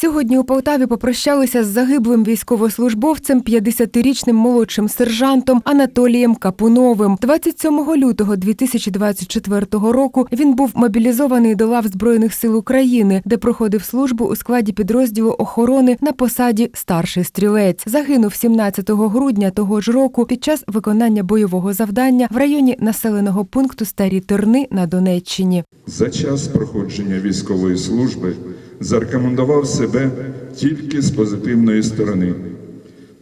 Сьогодні у Полтаві попрощалися з загиблим військовослужбовцем, 50-річним молодшим сержантом Анатолієм Капуновим. 27 лютого 2024 року він був мобілізований до лав Збройних сил України, де проходив службу у складі підрозділу охорони на посаді старший стрілець. Загинув 17 грудня того ж року під час виконання бойового завдання в районі населеного пункту Старі Терни на Донеччині. За час проходження військової служби зарекомендував себе тільки з позитивної сторони.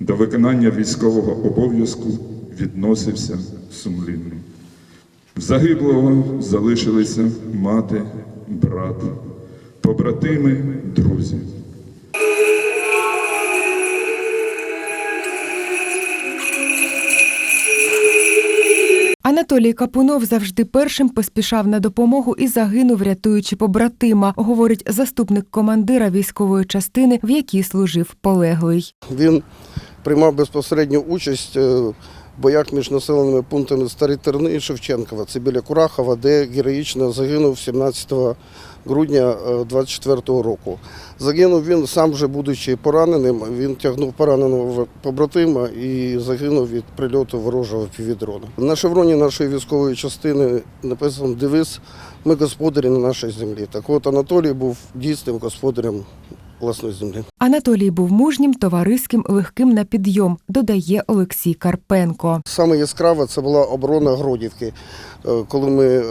До виконання військового обов'язку відносився сумлінно. В загиблого залишилися мати, брат, побратими, друзі. Анатолій Капунов завжди першим поспішав на допомогу і загинув, рятуючи побратима, говорить заступник командира військової частини, в якій служив полеглий. Він приймав безпосередню участь е, боях між населеними пунктами Старі Терни і Шевченкова. Це біля Курахова, де героїчно загинув 17 грудня 24 року. Загинув він сам вже будучи пораненим. Він тягнув пораненого побратима і загинув від прильоту ворожого півдрона. На шевроні нашої військової частини написано девиз Ми господарі на нашій землі. Так от Анатолій був дійсним господарем власної землі. Анатолій був мужнім, товариським, легким на підйом, додає Олексій Карпенко. Саме яскрава це була оборона Гродівки, е, коли ми е,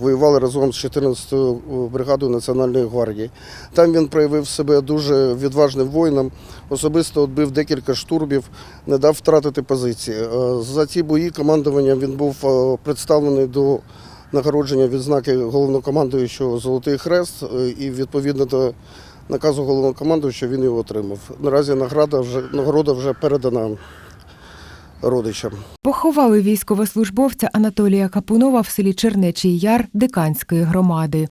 воювали разом з 14-ю бригадою Національної гвардії. Там він проявив себе дуже відважним воїном, особисто відбив декілька штурмів, не дав втратити позиції. Е, За ці бої командуванням він був представлений до нагородження відзнаки головнокомандуючого Золотий Хрест і відповідно до наказу головнокомандуючого він його отримав. Наразі награда вже нагорода вже передана родичам. Поховали військовослужбовця Анатолія Капунова в селі Чернечий Яр Диканської громади.